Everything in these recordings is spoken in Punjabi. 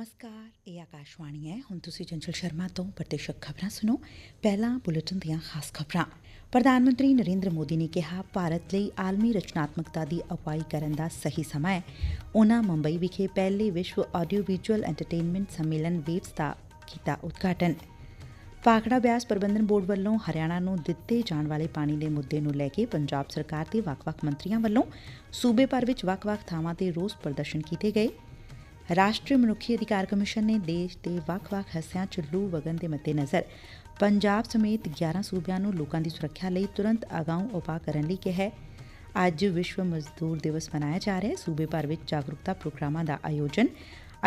ਨਮਸਕਾਰ, ਇਹ ਆਕਾਸ਼ਵਾਣੀ ਹੈ। ਹੁਣ ਤੁਸੀਂ ਚੰਚਲ ਸ਼ਰਮਾ ਤੋਂ ਪ੍ਰਤੀਸ਼ਕ ਖਬਰਾਂ ਸੁਣੋ। ਪਹਿਲਾਂ ਬੁਲੇਟਿਨ ਦੀਆਂ ਖਾਸ ਖਬਰਾਂ। ਪ੍ਰਧਾਨ ਮੰਤਰੀ ਨਰਿੰਦਰ ਮੋਦੀ ਨੇ ਕਿਹਾ, ਭਾਰਤ ਲਈ ਆਲਮੀ ਰਚਨਾਤਮਕਤਾ ਦੀ ਅਗਵਾਈ ਕਰਨ ਦਾ ਸਹੀ ਸਮਾਂ ਹੈ। ਉਨ੍ਹਾਂ ਮੁੰਬਈ ਵਿਖੇ ਪਹਿਲੇ ਵਿਸ਼ਵ ਆਡੀਓ ਵਿਜ਼ੂਅਲ ਐਂਟਰਟੇਨਮੈਂਟ ਸੰਮੇਲਨ ਵੇਵਸ ਦਾ ਕੀਤਾ ਉਦਘਾਟਨ। ਭਾਖੜਾ ਬਿਆਸ ਪ੍ਰਬੰਧਨ ਬੋਰਡ ਵੱਲੋਂ ਹਰਿਆਣਾ ਨੂੰ ਦਿੱਤੇ ਜਾਣ ਵਾਲੇ ਪਾਣੀ ਦੇ ਮੁੱਦੇ ਨੂੰ ਲੈ ਕੇ ਪੰਜਾਬ ਸਰਕਾਰ ਦੇ ਵੱਖ-ਵੱਖ ਮੰਤਰੀਆਂ ਵੱਲੋਂ ਸੂਬੇ ਭਰ ਵਿੱਚ ਵੱਖ-ਵੱਖ ਥਾਵਾਂ ਤੇ ਰੋਸ ਪ੍ਰਦਰਸ਼ਨ ਕੀਤੇ ਗਏ। ਰਾਸ਼ਟਰੀ ਮਨੁੱਖੀ ਅਧਿਕਾਰ ਕਮਿਸ਼ਨ ਨੇ ਦੇਸ਼ ਦੇ ਵੱਖ-ਵੱਖ ਹਿੱਸਿਆਂ 'ਚ ਲੂ ਵਗਣ ਦੇ ਮੱਦੇਨਜ਼ਰ ਪੰਜਾਬ ਸਮੇਤ 11 ਸੂਬਿਆਂ ਨੂੰ ਲੋਕਾਂ ਦੀ ਸੁਰੱਖਿਆ ਲਈ ਤੁਰੰਤ ਅਗਾਊਂ ਉਪਾਅ ਕਰਨ ਲਈ ਕਿਹਾ ਅੱਜ ਵਿਸ਼ਵ ਮਜ਼ਦੂਰ ਦਿਵਸ ਮਨਾਇਆ ਜਾ ਰਿਹਾ ਹੈ। ਸੂਬੇ ਭਰ ਵਿੱਚ ਜਾਗਰੂਕਤਾ ਪ੍ਰੋਗਰਾਮਾਂ ਦਾ ਆਯੋਜਨ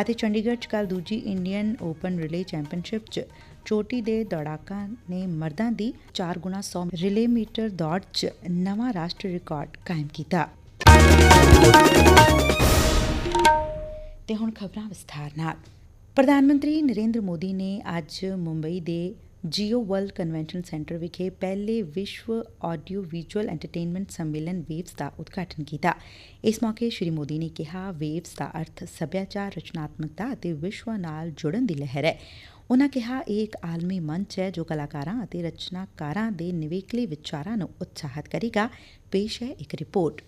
ਅਤੇ ਚੰਡੀਗੜ੍ਹ 'ਚ ਕੱਲ ਦੂਜੀ ਇੰਡੀਅਨ ਓਪਨ ਰਿਲੇ ਚੈਂਪੀਅਨਸ਼ਿਪ 'ਚ ਚੋਟੀ ਦੇ ਦੌੜਾਕਾਂ ਨੇ ਮਰਦਾਂ ਦੀ 4 ਗੁਣਾ 100 ਰਿਲੇ ਮੀਟਰ ਦੌੜ 'ਚ ਨਵਾਂ ਰਾਸ਼ਟਰੀ ਰਿਕਾਰਡ ਕਾਇਮ ਕੀਤਾ। ਤੇ ਹੁਣ ਖਬਰਾਂ ਵਿਸਥਾਰ ਨਾਲ। ਪ੍ਰਧਾਨ ਮੰਤਰੀ ਨਰਿੰਦਰ ਮੋਦੀ ਨੇ ਅੱਜ ਮੁੰਬਈ ਦੇ ਜੀਓ ਵਰਲਡ ਕਨਵੈਨਸ਼ਨ ਸੈਂਟਰ ਵਿਖੇ ਪਹਿਲੇ ਵਿਸ਼ਵ ਆਡੀਓ ਵਿਜ਼ੂਅਲ ਐਂਟਰਟੇਨਮੈਂਟ ਸੰਮੇਲਨ ਵੇਵਸ ਦਾ ਉਦਘਾਟਨ ਕੀਤਾ। ਇਸ ਮੌਕੇ ਸ਼੍ਰੀ ਮੋਦੀ ਨੇ ਕਿਹਾ ਵੇਵਸ ਦਾ ਅਰਥ ਸੱਭਿਆਚਾਰ, ਰਚਨਾਤਮਕਤਾ ਅਤੇ ਵਿਸ਼ਵ ਨਾਲ ਜੁੜਨ ਦੀ ਲਹਿਰ ਹੈ। ਉਨ੍ਹਾਂ ਕਿਹਾ, ਇਹ ਇੱਕ ਆਲਮੀ ਮੰਚ ਹੈ ਜੋ ਕਲਾਕਾਰਾਂ ਅਤੇ ਰਚਨਾਕਾਰਾਂ ਦੇ ਨਿਵੇਕਲੇ ਵਿਚਾਰਾਂ ਨੂੰ ਉਤਸ਼ਾਹਿਤ ਕਰੇਗਾ। ਪੇਸ਼ ਹੈ ਇੱਕ ਰਿਪੋਰਟ।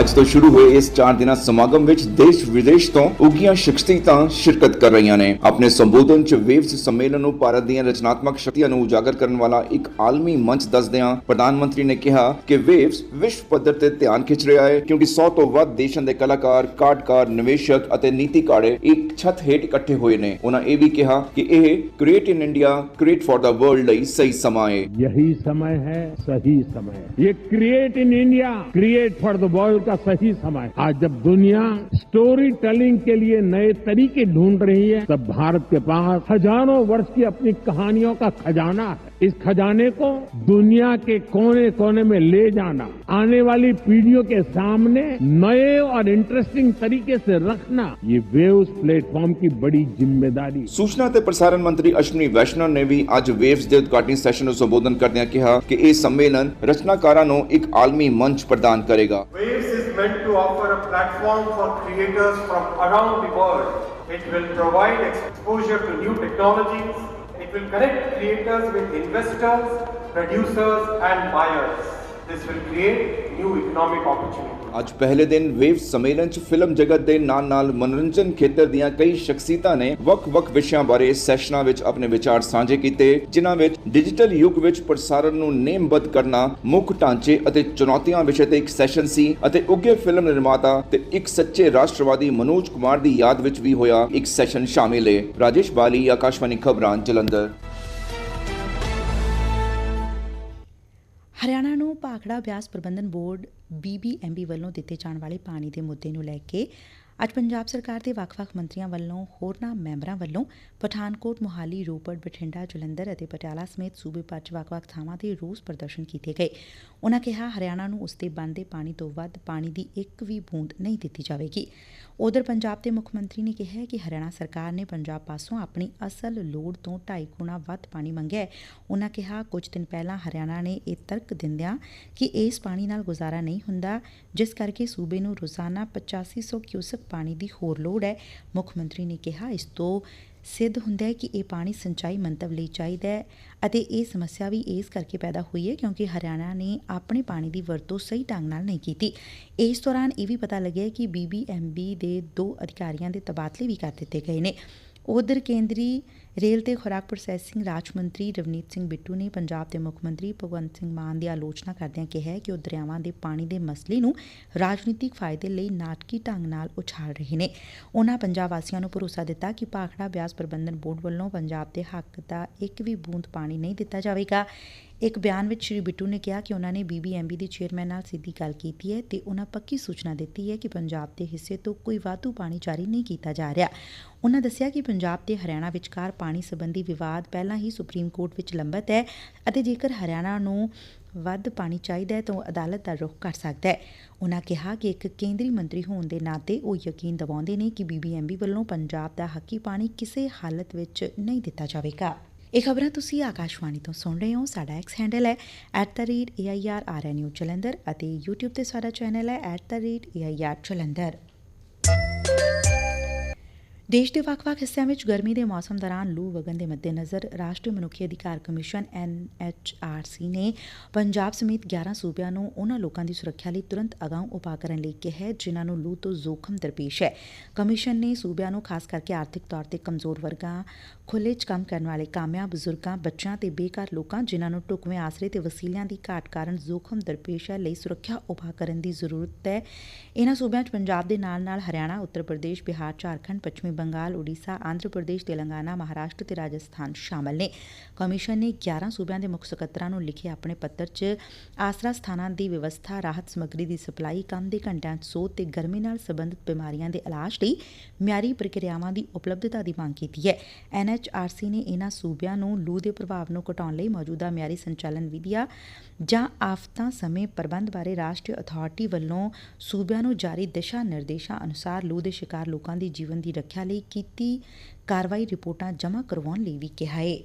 ਅੱਜ ਤੋਂ ਸ਼ੁਰੂ ਹੋਏ ਇਸ 4 ਦਿਨਾਂ ਸਮਾਗਮ ਵਿੱਚ ਦੇਸ਼ ਵਿਦੇਸ਼ ਤੋਂ ਉਗੀਆਂ ਸ਼ਖਸੀਅਤਾਂ ਸ਼ਿਰਕਤ ਕਰ ਰਹੀਆਂ ਨੇ। ਆਪਣੇ ਸੰਬੋਧਨ 'ਚ ਵੇਵਸ ਸੰਮੇਲਨ ਨੂੰ ਭਾਰਤ ਦੀਆਂ ਰਚਨਾਤਮਕ ਸ਼ਕਤੀਆਂ ਨੂੰ ਉਜਾਗਰ ਕਰਨ ਵਾਲਾ ਇੱਕ ਆਲਮੀ ਮੰਚ ਦੱਸਦਿਆਂ ਪ੍ਰਧਾਨ ਮੰਤਰੀ ਨੇ ਕਿਹਾ ਕਿ ਵੇਵਸ ਵਿਸ਼ਵ ਪੱਧਰ ਤੇ ਧਿਆਨ ਖਿੱਚ ਰਿਹਾ ਹੈ ਕਿਉਂਕਿ 100 ਤੋਂ ਵੱਧ ਦੇਸ਼ਾਂ ਦੇ ਕਲਾਕਾਰ, ਕਾਰਡਕਾਰ, ਨਿਵੇਸ਼ਕ ਅਤੇ ਨੀਤੀਕਾਰੇ ਇੱਕ ਛੱਤ ਹੇਠ ਇਕੱਠੇ ਹੋਏ ਨੇ। ਉਹਨਾਂ ਇਹ ਵੀ ਕਿਹਾ ਕਿ ਇਹ create in India create for the world ਲਈ ਸਹੀ ਸਮਾਂ ਹੈ। ਯਹੀ ਸਮਾਂ ਹੈ, ਸਹੀ ਸਮਾਂ ਹੈ। ਇਹ create in India create for the world का सही समय है। आज जब दुनिया स्टोरी टेलिंग के लिए नए तरीके ढूंढ रही है तब भारत के पास हजारों वर्ष की अपनी कहानियों का खजाना है इस खजाने को दुनिया के कोने कोने में ले जाना आने वाली पीढ़ियों के सामने नए और इंटरेस्टिंग तरीके से रखना ये वेव्स प्लेटफॉर्म की बड़ी जिम्मेदारी है। ਸੂਚਨਾ ਤੇ ਪ੍ਰਸਾਰਣ ਮੰਤਰੀ ਅਸ਼ਵਨੀ ਵੈਸ਼ਨਵ ਨੇ ਵੀ ਅੱਜ ਵੇਵਸ ਦੇ ਉਦਘਾਟਨੀ ਸੈਸ਼ਨ ਨੂੰ ਸੰਬੋਧਨ ਕਰਦਿਆਂ ਕਿਹਾ ਕਿ ਇਹ ਸੰਮੇਲਨ ਰਚਨਾਕਾਰਾਂ ਨੂੰ ਇੱਕ ਆਲਮੀ ਮੰਚ ਪ੍ਰਦਾਨ ਕਰੇਗਾ Waves is meant to offer a platform for creators from around the world. It will provide exposure to new technologies. It will connect creators with investors, producers, and buyers. This will create new economic opportunities. ਅੱਜ ਪਹਿਲੇ ਦਿਨ ਵੇਵਸ ਸੰਮੇਲਨ 'ਚ ਫਿਲਮ ਜਗਤ ਦੇ ਨਾਲ-ਨਾਲ ਮਨੋਰੰਜਨ ਖੇਤਰ ਦੀਆਂ ਕਈ ਸ਼ਖਸੀਅਤਾਂ ਨੇ ਵੱਖ-ਵੱਖ ਵਿਸ਼ਿਆਂ ਬਾਰੇ ਸੈਸ਼ਨਾਂ ਵਿੱਚ ਆਪਣੇ ਵਿਚਾਰ ਸਾਂਝੇ ਕੀਤੇ, ਜਿਨ੍ਹਾਂ ਵਿੱਚ ਡਿਜੀਟਲ ਯੁੱਗ ਵਿੱਚ ਪ੍ਰਸਾਰਣ ਨੂੰ ਨੇਮਬੱਧ ਕਰਨਾ, ਮੁੱਖ ਢਾਂਚੇ ਅਤੇ ਚੁਣੌਤੀਆਂ ਵਿਸ਼ੇ ਤੇ ਇੱਕ ਸੈਸ਼ਨ ਸੀ ਅਤੇ ਉੱਗੇ ਫਿਲਮ ਨਿਰਮਾਤਾ ਤੇ ਇੱਕ ਸੱਚੇ ਰਾਸ਼ਟਰਵਾਦੀ ਮਨੋਜ ਕੁਮਾਰ ਦੀ ਯਾਦ ਵਿੱਚ ਵੀ ਹੋਇਆ ਇੱਕ ਸੈਸ਼ਨ ਸ਼ਾਮਿਲ ਹੈ ਰਾਜੇਸ਼ ਬਾਲੀ, ਆਕਾਸ਼ਵਾਣੀ ਖਬਰਾਂ, ਜਲੰਧਰ ਹਰਿਆਣਾ ਨੂੰ ਭਾਖੜਾ ਬਿਆਸ ਪ੍ਰਬੰਧਨ ਬੋਰਡ ਬੀਬੀਐਮਬੀ ਵੱਲੋਂ ਦਿੱਤੇ ਜਾਣ ਵਾਲੇ ਪਾਣੀ ਦੇ ਮੁੱਦੇ ਨੂੰ ਲੈ ਕੇ ਅੱਜ ਪੰਜਾਬ ਸਰਕਾਰ ਦੇ ਵੱਖ-ਵੱਖ ਮੰਤਰੀਆਂ ਵੱਲੋਂ ਹੋਰਨਾਂ ਮੈਂਬਰਾਂ ਵੱਲੋਂ ਪਠਾਨਕੋਟ, ਮੋਹਾਲੀ, ਰੋਪੜ, ਬਠਿੰਡਾ, ਜਲੰਧਰ ਅਤੇ ਪਟਿਆਲਾ ਸਮੇਤ ਸੂਬੇ ਭਰ 'ਚ ਵੱਖ-ਵੱਖ ਥਾਵਾਂ ਤੇ ਰੋਸ ਪ੍ਰਦਰਸ਼ਨ ਕੀਤੇ ਗਏ। ਉਨ੍ਹਾਂ ਕਿਹਾ, ਹਰਿਆਣਾ ਨੂੰ ਉਸਦੇ ਬਣਦੇ ਪਾਣੀ ਤੋਂ ਵੱਧ ਪਾਣੀ ਦੀ ਇੱਕ ਵੀ ਬੂੰਦ ਨਹੀਂ ਦਿੱਤੀ ਜਾਵੇਗੀ। ਉਧਰ ਪੰਜਾਬ ਦੇ ਮੁੱਖ ਮੰਤਰੀ ਨੇ ਕਿਹਾ ਕਿ ਹਰਿਆਣਾ ਸਰਕਾਰ ਨੇ ਪੰਜਾਬ ਪਾਸੋਂ ਆਪਣੀ ਅਸਲ ਲੋੜ ਤੋਂ 2.5 ਗੁਣਾ ਵੱਧ ਪਾਣੀ ਮੰਗਿਆ ਹੈ। ਉਨ੍ਹਾਂ ਕਿਹਾ, ਕੁਝ ਦਿਨ ਪਹਿਲਾਂ ਹਰਿਆਣਾ ਨੇ ਇਹ ਤਰਕ ਦਿੰਦਿਆਂ ਕਿ ਇਸ ਪਾਣੀ ਨਾਲ ਗੁਜ਼ਾਰਾ ਨਹੀਂ ਹੁੰਦਾ, ਜਿਸ ਕਰਕੇ ਸੂਬੇ ਨੂੰ ਰੋਜ਼ਾਨਾ 8500 ਕਿਊਸਕ ਪਾਣੀ ਦੀ ਹੋਰ ਲੋੜ ਹੈ। ਮੁੱਖ ਮੰਤਰੀ ਨੇ ਕਿਹਾ, ਇਸ ਤੋਂ ਸਿੱਧ ਹੁੰਦਾ ਹੈ ਕਿ ਇਹ ਪਾਣੀ ਸਿੰਚਾਈ ਮੰਤਵ ਲਈ ਚਾਹੀਦਾ ਹੈ ਅਤੇ ਇਹ ਸਮੱਸਿਆ ਵੀ ਇਸ ਕਰਕੇ ਪੈਦਾ ਹੋਈ ਹੈ ਕਿਉਂਕਿ ਹਰਿਆਣਾ ਨੇ ਆਪਣੇ ਪਾਣੀ ਦੀ ਵਰਤੋਂ ਸਹੀ ਢੰਗ ਨਾਲ ਨਹੀਂ ਕੀਤੀ। ਇਸ ਦੌਰਾਨ ਇਹ ਵੀ ਪਤਾ ਲੱਗਿਆ ਕਿ ਬੀਬੀਐਮਬੀ ਦੇ ਦੋ ਅਧਿਕਾਰੀਆਂ ਦੇ ਤਬਾਦਲੇ ਵੀ ਕਰ ਦਿੱਤੇ ਗਏ ਨੇ। ਉਧਰ ਕੇਂਦਰੀ ਰੇਲ ਤੇ ਖੁਰਾਕ ਪ੍ਰੋਸੈਸਿੰਗ ਰਾਜ ਮੰਤਰੀ ਰਵਨੀਤ ਸਿੰਘ ਬਿੱਟੂ ਨੇ ਪੰਜਾਬ ਦੇ ਮੁੱਖ ਮੰਤਰੀ ਭਗਵੰਤ ਸਿੰਘ ਮਾਨ ਦੀ ਆਲੋਚਨਾ ਕਰਦਿਆਂ ਕਿਹਾ ਕਿ ਉਹ ਦਰਿਆਵਾਂ ਦੇ ਪਾਣੀ ਦੇ ਮਸਲੇ ਨੂੰ ਰਾਜਨੀਤਿਕ ਫਾਇਦੇ ਲਈ ਨਾਟਕੀ ਢੰਗ ਨਾਲ ਉਛਾਲ ਰਹੇ ਨੇ। ਉਹਨਾਂ ਪੰਜਾਬ ਵਾਸੀਆਂ ਨੂੰ ਭਰੋਸਾ ਦਿੱਤਾ ਕਿ ਭਾਖੜਾ ਬਿਆਸ ਪ੍ਰਬੰਧਨ ਬੋਰਡ ਵੱਲੋਂ ਪੰਜਾਬ ਦੇ ਹੱਕ ਦਾ ਇੱਕ ਵੀ ਬੂੰਦ ਪਾਣੀ ਨਹੀਂ ਦਿੱਤਾ ਜਾਵੇਗਾ। ਇੱਕ ਬਿਆਨ ਵਿੱਚ ਸ਼੍ਰੀ ਬਿੱਟੂ ਨੇ ਕਿਹਾ ਕਿ ਉਨ੍ਹਾਂ ਨੇ ਬੀਬੀਐਮਬੀ ਦੇ ਚੇਅਰਮੈਨ ਨਾਲ ਸਿੱਧੀ ਗੱਲ ਕੀਤੀ ਹੈ ਤੇ ਉਨ੍ਹਾਂ ਪੱਕੀ ਸੂਚਨਾ ਦਿੱਤੀ ਹੈ ਕਿ ਪੰਜਾਬ ਦੇ ਹਿੱਸੇ ਤੋਂ ਕੋਈ ਵਾਧੂ ਪਾਣੀ ਜਾਰੀ ਨਹੀਂ ਕੀਤਾ ਜਾ ਰਿਹਾ। ਉਨ੍ਹਾਂ ਦੱਸਿਆ ਕਿ ਪੰਜਾਬ ਤੇ ਹਰਿਆਣਾ ਵਿਚਕਾਰ ਪਾਣੀ ਸਬੰਧੀ ਵਿਵਾਦ ਪਹਿਲਾਂ ਹੀ ਸੁਪਰੀਮ ਕੋਰਟ ਵਿੱਚ ਲੰਬਤ ਹੈ ਅਤੇ ਜੇਕਰ ਹਰਿਆਣਾ ਨੂੰ ਵੱਧ ਪਾਣੀ ਚਾਹੀਦਾ ਹੈ ਤਾਂ ਉਹ ਅਦਾਲਤ ਦਾ ਰੁਖ ਕਰ ਸਕਦਾ ਹੈ। ਉਹਨਾਂ ਕਿਹਾ ਕਿ ਇੱਕ ਕੇਂਦਰੀ ਮੰਤਰੀ ਹੋਣ ਦੇ ਨਾਤੇ ਉਹ ਯਕੀਨ ਦਿਵਾਉਂਦੇ ਨੇ ਕਿ ਬੀਬੀਐਮਬੀ ਵੱਲੋਂ ਪੰਜਾਬ ਦਾ ਹੱਕੀ ਪਾਣੀ ਕਿਸੇ ਹਾਲਤ ਵਿੱਚ ਨਹੀਂ ਦਿੱਤਾ ਜਾਵੇਗਾ। ਇਹ ਖਬਰਾਂ ਤੁਸੀਂ ਆਕਾਸ਼ਵਾਣੀ ਤੋਂ ਸੁਣ ਰਹੇ ਹੋ। ਸਾਡਾ ਐਕਸ ਹੈਂਡਲ ਹੈ @airrnu ਜਲੰਧਰ ਅਤੇ YouTube ਤੇ ਸਾਡਾ ਚੈਨਲ ਹੈ @air ਜਲੰਧਰ। ਦੇਸ਼ ਦੇ ਵੱਖ-ਵੱਖ ਹਿੱਸਿਆਂ ਵਿੱਚ ਗਰਮੀ ਦੇ ਮੌਸਮ ਦੌਰਾਨ ਲੂ ਵਗਣ ਦੇ ਮੱਦੇਨਜ਼ਰ ਰਾਸ਼ਟਰੀ ਮਨੁੱਖੀ ਅਧਿਕਾਰ ਕਮਿਸ਼ਨ ਐਨਐਚਆਰਸੀ ਨੇ ਪੰਜਾਬ ਸਮੇਤ 11 ਸੂਬਿਆਂ ਨੂੰ ਉਹਨਾਂ ਲੋਕਾਂ ਦੀ ਸੁਰੱਖਿਆ ਲਈ ਤੁਰੰਤ ਅਗਾਊਂ ਉਪਾਅ ਕਰਨ ਲਈ ਕਿਹਾ ਹੈ, ਜਿਨ੍ਹਾਂ ਨੂੰ ਲੂ ਤੋਂ ਜ਼ੋਖਮ ਦਰਪੇਸ਼ ਹੈ। ਕਮਿਸ਼ਨ ਨੇ ਸੂਬਿਆਂ ਨੂੰ ਖਾਸ ਕਰਕੇ ਆਰਥਿਕ ਤੌਰ ਤੇ ਕਮਜ਼ੋਰ ਵਰਗਾਂ ਖੁੱਲੇ 'ਚ ਕੰਮ ਕਰਨ ਵਾਲੇ ਕਾਮਿਆਂ, ਬਜ਼ੁਰਗਾਂ, ਬੱਚਿਆਂ ਤੇ ਬੇਘਰ ਲੋਕਾਂ, ਜਿਨ੍ਹਾਂ ਨੂੰ ਢੁਕਵੇਂ ਆਸਰੇ ਤੇ ਵਸੀਲਿਆਂ ਦੀ ਘਾਟ ਕਾਰਨ ਜ਼ੋਖਮ ਦਰਪੇਸ਼ ਹੈ ਲਈ ਸੁਰੱਖਿਆ ਉਪਾਅ ਕਰਨ ਦੀ ਜ਼ਰੂਰਤ ਹੈ। ਇਨ੍ਹਾਂ ਸੂਬਿਆਂ 'ਚ ਪੰਜਾਬ ਦੇ ਨਾਲ-ਨਾਲ ਹਰਿਆਣਾ, ਉੱਤਰ ਪ੍ਰਦੇਸ਼, ਬਿਹਾਰ, ਝਾਰਖੰਡ, ਪੱਛਮੀ ਬੰਗਾਲ, ਉੜੀਸਾ, ਆਂਧਰਾ ਪ੍ਰਦੇਸ਼, ਤੇਲੰਗਾਨਾ, ਮਹਾਰਾਸ਼ਟਰ ਤੇ ਰਾਜਸਥਾਨ ਸ਼ਾਮਲ ਨੇ। ਕਮਿਸ਼ਨ ਨੇ 11 ਸੂਬਿਆਂ ਦੇ ਮੁੱਖ ਸਕੱਤਰਾਂ ਨੂੰ ਲਿਖੇ ਆਪਣੇ ਪੱਤਰ 'ਚ ਆਸਰਾ ਸਥਾਨਾਂ ਦੀ ਵਿਵਸਥਾ, ਰਾਹਤ ਸਮੱਗਰੀ ਦੀ ਸਪਲਾਈ, ਕੰਮ ਦੇ ਘੰਟਿਆਂ 'ਚ ਸੋਧ ਤੇ ਗਰਮੀ ਨਾਲ ਸੰਬੰਧਿਤ ਬਿਮਾਰੀਆਂ ਦੇ ਇਲਾਜ ਲਈ ਮਿਆਰੀ ਪ੍ਰਕਿਰਿਆਵਾਂ ਦੀ ਉਪਲਬਧਤਾ ਦੀ ਮੰਗ ਕੀਤੀ ਹੈ। ਐਨਐਚਆਰਸੀ ਨੇ ਇਨ੍ਹਾਂ ਸੂਬਿਆਂ ਨੂੰ ਲੂ ਦੇ ਪ੍ਰਭਾਵ ਨੂੰ ਘਟਾਉਣ ਲਈ ਮੌਜੂਦਾ ਮਿਆਰੀ ਸੰਚਾਲਨ ਵਿਧੀਆਂ ਜਾਂ ਆਫਤਾਂ ਸਮੇਂ ਪ੍ਰਬੰਧ ਬਾਰੇ ਰਾਸ਼ਟਰੀ ਅਥਾਰਟੀ ਵੱਲੋਂ ਸੂਬਿਆਂ ਨੂੰ ਜਾਰੀ ਦਿਸ਼ਾ ਨਿਰਦੇਸ਼ਾਂ ਅਨੁਸਾਰ ਲੂ ਦੇ ਸ਼ਿਕਾਰ ਲੋਕਾਂ ਦੀ ਜੀਵਨ ਦੀ ਰੱਖਿਆ ਲਈ ਕੀਤੀ ਕਾਰਵਾਈ ਰਿਪੋਰਟਾਂ ਜਮ੍ਹਾਂ ਕਰਵਾਉਣ ਲਈ ਵੀ ਕਿਹਾ ਹੈ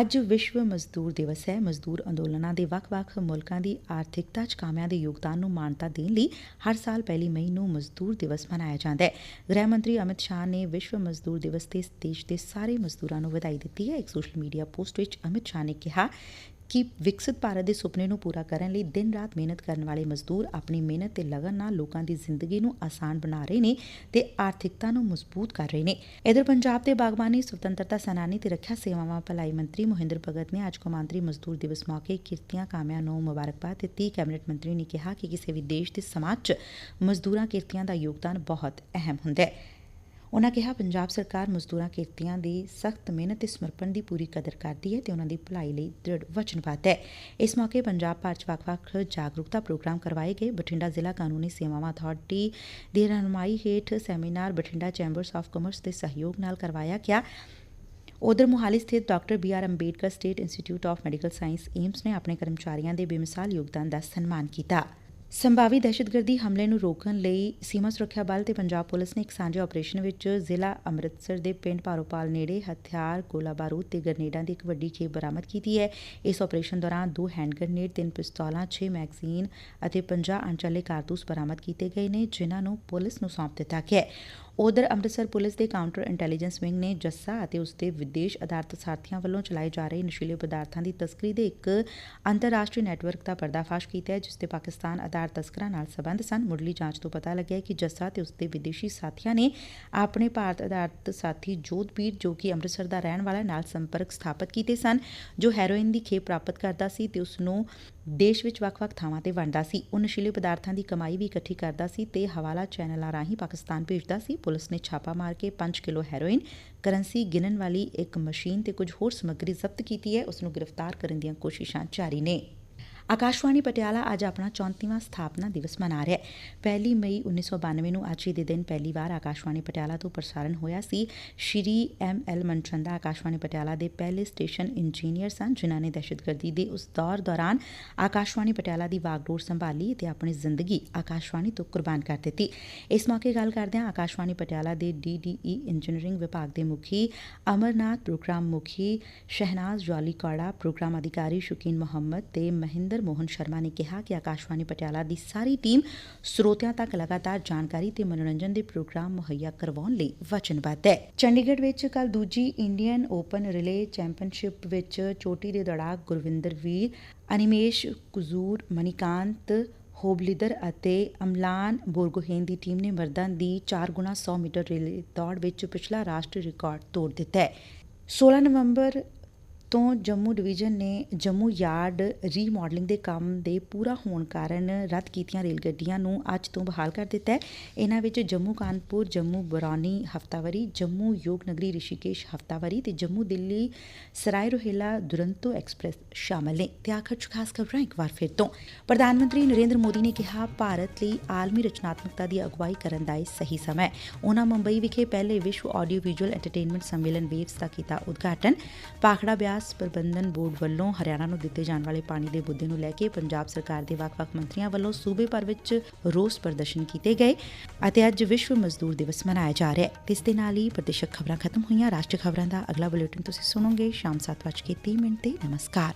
ਅੱਜ ਵਿਸ਼ਵ ਮਜ਼ਦੂਰ ਦਿਵਸ ਹੈ। ਮਜ਼ਦੂਰ ਅੰਦੋਲਨਾਂ ਦੇ ਵੱਖ-ਵੱਖ ਮੁਲਕਾਂ ਦੀ ਆਰਥਿਕਤਾ 'ਚ ਕਾਮਿਆਂ ਦੇ ਯੋਗਦਾਨ ਨੂੰ ਮਾਨਤਾ ਦੇਣ ਲਈ ਹਰ ਸਾਲ ਪਹਿਲੀ ਮਈ ਨੂੰ ਮਜ਼ਦੂਰ ਦਿਵਸ ਮਨਾਇਆ ਜਾਂਦਾ ਹੈ। ਗ੍ਰਹਿ ਮੰਤਰੀ ਅਮਿਤ ਸ਼ਾਹ ਨੇ ਵਿਸ਼ਵ ਮਜ਼ਦੂਰ ਦਿਵਸ ਤੇ ਦੇਸ਼ ਦੇ ਸਾਰੇ ਮਜ਼ਦੂਰਾਂ ਨੂੰ ਵਧਾਈ ਦਿੱਤੀ ਹੈ। ਇੱਕ ਸੋਸ਼ਲ ਮੀਡੀਆ ਪੋਸਟ ਵਿੱਚ ਅਮਿਤ ਸ਼ਾਹ ਨੇ ਕਿਹਾ ਕਿ ਵਿਕਸਿਤ ਭਾਰਤ ਦੇ ਸੁਪਨੇ ਨੂੰ ਪੂਰਾ ਕਰਨ ਲਈ ਦਿਨ ਰਾਤ ਮਿਹਨਤ ਕਰਨ ਵਾਲੇ ਮਜ਼ਦੂਰ ਆਪਣੀ ਮਿਹਨਤ ਤੇ ਲਗਨ ਨਾਲ ਲੋਕਾਂ ਦੀ ਜ਼ਿੰਦਗੀ ਨੂੰ ਆਸਾਨ ਬਣਾ ਰਹੇ ਨੇ ਤੇ ਆਰਥਿਕਤਾ ਨੂੰ ਮਜ਼ਬੂਤ ਕਰ ਰਹੇ ਨੇ। ਇਧਰ ਪੰਜਾਬ ਦੇ ਬਾਗਬਾਨੀ, ਸੁਤੰਤਰਤਾ ਸੈਨਾਨੀ ਤੇ ਰੱਖਿਆ ਸੇਵਾਵਾਂ ਭਲਾਈ ਮੰਤਰੀ ਮੋਹਿੰਦਰ ਭਗਤ ਨੇ ਅੱਜ ਕੌਮਾਂਤਰੀ ਮਜ਼ਦੂਰ ਦਿਵਸ ਮੌਕੇ ਕਿਰਤੀਆਂ ਕਾਮਿਆਂ ਨੂੰ ਮੁਬਾਰਕਬਾਦ ਦਿੱਤੀ। ਕੈਬਨਿਟ ਮੰਤਰੀ ਨੇ ਕਿਹਾ ਕਿ ਕਿਸੇ ਵੀ ਦੇਸ਼ ਦੇ ਸਮਾਜ 'ਚ ਮਜ਼ਦੂਰਾਂ ਕਿਰਤੀਆਂ ਦਾ ਯੋਗਦਾਨ ਬਹੁਤ ਅਹਿਮ ਹੁੰਦਾ ਹੈ। ਉਨੂਾ ਕਿਹਾ, ਪੰਜਾਬ ਸਰਕਾਰ ਮਜ਼ਦੂਰਾਂ ਕਿਰਤੀਆਂ ਦੀ ਸਖਤ ਮਿਹਨਤ ਤੇ ਸਮਰਪਣ ਦੀ ਪੂਰੀ ਕਦਰ ਕਰਦੀ ਏ ਤੇ ਉਨਾਂ ਦੀ ਭਲਾਈ ਲਈ ਦ੍ਰਿੜ ਵਚਨਬੱਧ ਏ ਇਸ ਮੌਕੇ ਪੰਜਾਬ ਭਰ ਚ ਵੱਖ-ਵੱਖ ਜਾਗਰੁਕਤਾ ਪ੍ਰੋਗਰਾਮ ਕਰਵਾਏ ਗਏ। ਬਠਿੰਡਾ ਜ਼ਿਲ੍ਹਾ ਕਾਨੂੰਨੀ ਸੇਵਾਵਾਂ ਅਥਾਰਟੀ ਦੀ ਰਹਿਨੁਮਾਈ ਹੇਠ seminar Bathinda chambers of commerce ਦੇ ਸਹਿਯੋਗ ਨਾਲ ਕਰਵਾਇਆ ਗਿਆ। ਉਧਰ ਮੁਹਾਲੀ ਸਥਿਤ doctor B R Ambedkar state institute of medical science AIMS ਨੇ ਆਪਣੇ ਕਰਮਚਾਰੀਆਂ ਦੇ ਬੇਮਿਸਾਲ ਯੋਗਦਾਨ ਦਾ ਸਨਮਾਨ ਕੀਤਾ। ਸੰਭਾਵੀ ਦਹਿਸ਼ਤਗਰਦੀ ਹਮਲੇ ਨੂੰ ਰੋਕਣ ਲਈ ਸੀਮਾ ਸੁਰੱਖਿਆ ਬਲ ਤੇ ਪੰਜਾਬ ਪੁਲਿਸ ਨੇ ਇੱਕ ਸਾਂਝੇ ਆਪਰੇਸ਼ਨ ਵਿੱਚ ਜ਼ਿਲ੍ਹਾ ਅੰਮ੍ਰਿਤਸਰ ਦੇ ਪਿੰਡ ਭਾਰੋਪਾਲ ਨੇੜੇ ਹਥਿਆਰ, ਗੋਲਾ ਬਾਰੂਦ ਤੇ ਗਰਨੇਡਾਂ ਦੀ ਇੱਕ ਵੱਡੀ ਖੇਪ ਬਰਾਮਦ ਕੀਤੀ ਹੈ। ਇਸ ਆਪਰੇਸ਼ਨ ਦੌਰਾਨ ਦੋ ਹੈਂਡ ਗਰਨੇਡ ਤਿੰਨ ਪਿਸਤੌਲਾਂ 6 ਮੈਗਜ਼ੀਨ ਅਤੇ 50 ਅਣਚੱਲੇ ਕਾਰਤੂਸ ਬਰਾਮਦ ਕੀਤੇ ਗਏ ਨੇ, ਜਿਨ੍ਹਾਂ ਨੂੰ ਪੁਲਿਸ ਨੂੰ ਸੌਂਪ ਦਿੱਤਾ ਗਿਆ ਹੈ। ਉਧਰ ਅੰਮ੍ਰਿਤਸਰ ਪੁਲਿਸ ਦੇ ਕਾਊਂਟਰ ਇੰਟੈਲੀਜੈਂਸ ਵਿੰਗ ਨੇ ਜੱਸਾ ਅਤੇ ਉਸ ਦੇ ਵਿਦੇਸ਼ ਆਧਾਰਿਤ ਸਾਥੀਆਂ ਵੱਲੋਂ ਚਲਾਏ ਜਾ ਰਹੇ ਨਸ਼ੀਲੇ ਪਦਾਰਥਾਂ ਦੀ ਤਸਕਰੀ ਦੇ ਇੱਕ ਅੰਤਰਰਾਸ਼ਟਰੀ ਨੈਟਵਰਕ ਦਾ ਪਰਦਾਫਾਸ਼ ਕੀਤਾ ਹੈ, ਜਿਸ ਤੇ ਪਾਕਿਸਤਾਨ ਆਧਾਰ ਤਸਕਰਾਂ ਨਾਲ ਸਬੰਧ ਸਨ। ਮੁੱਢਲੀ ਜਾਂਚ ਤੋਂ ਪਤਾ ਲੱਗਿਆ ਕਿ ਜੱਸਾ ਤੇ ਉਸ ਦੇ ਵਿਦੇਸ਼ੀ ਸਾਥੀਆਂ ਨੇ ਆਪਣੇ ਭਾਰਤ ਆਧਾਰਿਤ ਸਾਥੀ ਜੋਧਬੀਰ ਜੋ ਕਿ ਅੰਮ੍ਰਿਤਸਰ ਦਾ ਰਹਿਣ ਵਾਲਾ ਨਾਲ ਸੰਪਰਕ ਸਥਾਪਿਤ ਕੀਤੇ ਸਨ, ਜੋ ਹੈਰੋਇਨ ਦੀ ਖੇਪ ਪ੍ਰਾਪਤ ਕਰਦਾ ਸੀ ਤੇ ਉਸ ਨੂੰ ਦੇਸ਼ ਵਿੱਚ ਵੱਖ-ਵੱਖ ਥਾਵਾਂ ਤੇ ਵੰਡਦਾ ਸੀ। ਉਹ ਨਸ਼ੀਲੇ ਪਦਾਰਥਾਂ ਦੀ ਕਮਾਈ ਵੀ ਇਕੱਠੀ ਕਰਦਾ ਸੀ ਤੇ ਹਵਾਲਾ ਚੈਨਲਾਂ ਰਾਹੀਂ ਪਾਕਿਸਤਾਨ ਭੇਜਦਾ ਸੀ। ਪੁਲਿਸ ਨੇ ਛਾਪਾ ਮਾਰ ਕੇ 5 ਕਿਲੋ ਹੈਰੋਇਨ, ਕਰੰਸੀ ਗਿਣਨ ਵਾਲੀ ਇੱਕ ਮਸ਼ੀਨ ਤੇ ਕੁਝ ਹੋਰ ਸਮੱਗਰੀ ਜ਼ਬਤ ਕੀਤੀ ਹੈ। ਉਸ ਨੂੰ ਗ੍ਰਿਫਤਾਰ ਕਰਨ ਦੀਆਂ ਕੋਸ਼ਿਸ਼ਾਂ ਜਾਰੀ ਨੇ। ਆਕਾਸ਼ਵਾਣੀ ਪਟਿਆਲਾ ਅੱਜ ਆਪਣਾ 34ਵਾਂ ਸਥਾਪਨਾ ਦਿਵਸ ਮਨਾ ਰਿਹਾ ਹੈ ਪਹਿਲੀ ਮਈ 1992 ਨੂੰ ਅੱਜ ਹੀ ਦੇ ਦਿਨ ਪਹਿਲੀ ਵਾਰ ਆਕਾਸ਼ਵਾਣੀ ਪਟਿਆਲਾ ਤੋਂ ਪ੍ਰਸਾਰਣ ਹੋਇਆ ਸੀ ਸ਼੍ਰੀ ਐਮ ਐਲ ਮਨਚੰਦਾ ਆਕਾਸ਼ਵਾਣੀ ਪਟਿਆਲਾ ਦੇ ਪਹਿਲੇ ਸਟੇਸ਼ਨ ਇੰਜੀਨੀਅਰ ਸਨ ਜਿਨ੍ਹਾਂ ਨੇ ਦਹਿਸ਼ਤਗਰਦੀ ਦੇ ਉਸ ਦੌਰ ਦੌਰਾਨ ਆਕਾਸ਼ਵਾਣੀ ਪਟਿਆਲਾ ਦੀ ਵਾਗਡੋਰ ਸੰਭਾਲੀ ਤੇ ਆਪਣੀ ਜ਼ਿੰਦਗੀ ਆਕਾਸ਼ਵਾਣੀ ਤੋਂ ਕੁਰਬਾਨ ਕਰ ਦਿੱਤੀ ਇਸ ਮੌਕੇ ਗੱਲ ਕਰਦਿਆਂ ਆਕਾਸ਼ਵਾਣੀ ਪਟਿਆਲਾ ਦੇ ਡੀਡੀਈ ਇੰਜੀਨੀਅਰਿੰਗ ਵਿਭਾਗ ਦੇ ਮੁਖੀ ਅਮਰਨਾਥ ਪ੍ਰੋਗਰਾਮ ਮੁਖੀ ਸ਼ਹਿਨਾਜ਼ ਜਵਾਲੀ ਕੌੜਾ ਪ੍ਰੋਗਰਾਮ ਅਧਿਕਾਰੀ ਸ਼ੁਕੀਨ ਮੁਹੰਮਦ ਤੇ ਮਹਿੰਦਰ ਮੋਹਨ ਸ਼ਰਮਾ ਨੇ ਕਿਹਾ ਕਿ ਆਕਾਸ਼ਵਾਣੀ ਪਟਿਆਲਾ ਦੀ ਸਾਰੀ ਟੀਮ ਸਰੋਤਿਆਂ ਤੱਕ ਲਗਾਤਾਰ ਜਾਣਕਾਰੀ ਤੇ ਮਨੋਰੰਜਨ ਦੇ ਪ੍ਰੋਗਰਾਮ ਮੁਹੱਈਆ ਕਰਵਾਉਣ ਲਈ ਵਚਨਬੱਧ ਹੈ। ਚੰਡੀਗੜ੍ਹ ਵਿੱਚ ਕੱਲ ਦੂਜੀ ਇੰਡੀਅਨ ਓਪਨ ਰਿਲੇ ਚੈਂਪੀਅਨਸ਼ਿਪ ਵਿੱਚ ਚੋਟੀ ਦੇ ਦੌੜਾਕ ਗੁਰਵਿੰਦਰ ਵੀਰ, ਅਨਿਮੇਸ਼ ਕੁਜ਼ੂਰ, ਮਨੀਕਾਂਤ ਹੋਬਲੀਦਰ ਅਤੇ ਅਮਲਾਨ ਬੋਰਗੋਹੇਨ ਦੀ ਟੀਮ ਨੇ ਮਰਦਾਂ ਦੀ 4 ਗੁਣਾ 100 ਮੀਟਰ ਰਿਲੇ ਦੌੜ ਵਿੱਚ ਪਿਛਲਾ ਰਾਸ਼ਟਰੀ ਰਿਕਾਰਡ ਤੋੜ ਦਿੱਤਾ ਹੈ। 16 ਨਵੰਬਰ ਤੋਂ ਜੰਮੂ ਡਿਵੀਜ਼ਨ ਨੇ ਜੰਮੂ ਯਾਰਡ ਰੀਮਾਡਲਿੰਗ ਦੇ ਕੰਮ ਦੇ ਪੂਰਾ ਹੋਣ ਕਾਰਨ ਰੱਦ ਕੀਤੀਆਂ ਰੇਲ ਗੱਡੀਆਂ ਨੂੰ ਅੱਜ ਤੋਂ ਬਹਾਲ ਕਰ ਦਿੱਤਾ ਹੈ। ਇਹਨਾਂ ਵਿੱਚ ਜੰਮੂ ਕਾਨਪੁਰ, ਜੰਮੂ ਬਰੌਨੀ ਹਫ਼ਤਾਵਾਰੀ, ਜੰਮੂ ਯੋਗ ਨਗਰੀ ਰਿਸ਼ੀਕੇਸ਼ ਹਫਤਾਵਾਰੀ ਤੇ ਜੰਮੂ ਦਿੱਲੀ ਸਰਾਏ ਰੋਹਿਲਾ ਦੁਰੰਤੋ ਐਕਸਪ੍ਰੈਸ ਸ਼ਾਮਲ ਨੇ। ਤੇ ਆਖਰ ਚ ਖਾਸ ਖਬਰਾਂ ਇੱਕ ਵਾਰ ਫਿਰ ਤੋਂ। ਪ੍ਰਧਾਨ ਮੰਤਰੀ ਨਰਿੰਦਰ ਮੋਦੀ ਨੇ ਕਿਹਾ, ਭਾਰਤ ਲਈ ਆਲਮੀ ਰਚਨਾਤਮਕਤਾ ਦੀ ਅਗਵਾਈ ਕਰਨ ਦਾ ਇਹ ਸਹੀ ਸਮਾਂ ਹੈ। ਉਹਨਾਂ ਮੁੰਬਈ ਵਿਖੇ ਪਹਿਲੇ ਵਿਸ਼ਵ ਆਡੀਓ ਵਿਜ਼ੂਅਲ ਐਂਟਰਟੇਨਮੈਂਟ ਸੰਮੇਲਨ ਵੇਵਸ ਦਾ ਕੀਤਾ ਉਦਘਾਟਨ। ਪਾਖੜਾ ਬਿਆਸ ਬਿਆਸ ਪ੍ਰਬੰਧਨ ਬੋਰਡ ਵੱਲੋਂ ਹਰਿਆਣਾ ਨੂੰ ਦਿੱਤੇ ਜਾਣ ਵਾਲੇ ਪਾਣੀ ਦੇ ਮੁੱਦੇ ਨੂੰ ਲੈ ਕੇ ਪੰਜਾਬ ਸਰਕਾਰ ਦੇ ਵੱਖ-ਵੱਖ ਮੰਤਰੀਆਂ ਵੱਲੋਂ ਸੂਬੇ ਭਰ ਵਿੱਚ ਰੋਸ ਪ੍ਰਦਰਸ਼ਨ ਕੀਤੇ ਗਏ ਅਤੇ ਅੱਜ ਵਿਸ਼ਵ ਮਜ਼ਦੂਰ ਦਿਵਸ ਮਨਾਇਆ ਜਾ ਰਿਹਾ ਹੈ। ਤੇ ਇਸ ਦੇ ਨਾਲ ਹੀ ਪ੍ਰਦੇਸ਼ਕ ਖਬਰਾਂ ਖਤਮ ਹੋਈਆਂ। ਰਾਸ਼ਟਰੀ ਖਬਰਾਂ ਦਾ ਅਗਲਾ ਬੁਲੇਟਿਨ ਤੁਸੀਂ ਸੁਣੋਗੇ। ਸ਼ਾਮ 7:30 ਮਿੰਟ ਤੇ ਨਮਸਕਾਰ।